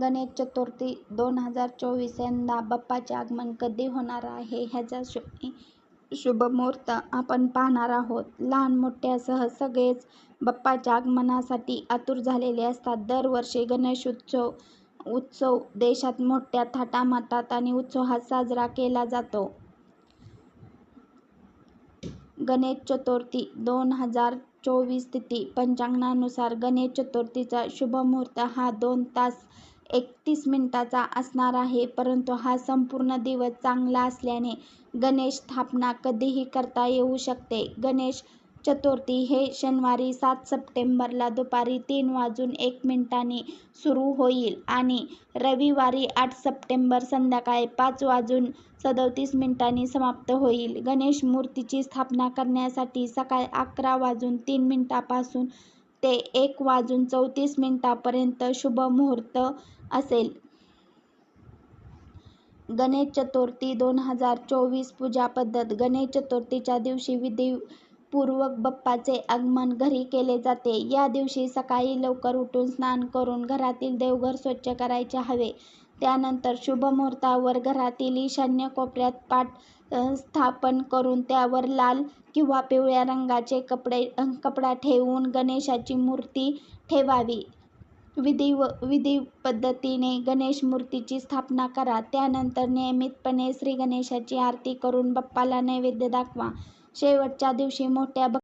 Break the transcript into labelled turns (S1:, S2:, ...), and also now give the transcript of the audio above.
S1: गणेश चतुर्थी दोन हजार चोवीस यंदा बाप्पाचे आगमन कधी होणार आहे ह्याचा शु शुभमुहूर्त आपण पाहणार आहोत. लहान मोठ्यासह सगळेच बाप्पाच्या आगमनासाठी आतुर झालेले असतात. दरवर्षी गणेश उत्सव देशात मोठ्या थाटामाटात आणि उत्साहात साजरा केला जातो. गणेश चतुर्थी दोन हजार चोवीस तिथी पंचांगानुसार गणेश चतुर्थीचा शुभमुहूर्त हा दोन तास एकतीस मिनिटाचा असणार आहे. परंतु हा संपूर्ण दिवस चांगला असल्याने गणेश स्थापना कधीही करता येऊ शकते. गणेश चतुर्थी हे शनिवारी सात सप्टेंबरला दुपारी तीन वाजून एक मिनिटांनी सुरू होईल आणि रविवारी आठ सप्टेंबर संध्याकाळी पाच वाजून सदोतीस मिनिटांनी समाप्त होईल. गणेश मूर्तीची स्थापना करण्यासाठी सकाळी अकरा वाजून तीन मिनिटापासून ते एक वाजून चौतीस मिनिटापर्यंत शुभ मुहूर्त असेल. गणेश चतुर्थी दोन हजार चोवीस पूजा पद्धत गणेश चतुर्थीच्या दिवशी विधी पूर्वक बाप्पाचे आगमन घरी केले जाते. या दिवशी सकाळी लवकर उठून स्नान करून घरातील देवघर स्वच्छ करायचे हवे. त्यानंतर शुभ मुहूर्तावर घरातील ईशान्य कोपऱ्यात पाट स्थापन करून त्यावर लाल किंवा पिवळ्या रंगाचे कपडे कपडा ठेवून गणेशाची मूर्ती ठेवावी. विधिव विधी पद्धतीने गणेश मूर्तीची स्थापना करा. त्यानंतर नियमितपणे श्री गणेशाची आरती करून बाप्पाला नैवेद्य दाखवा. शेवटच्या दिवशी मोठ्या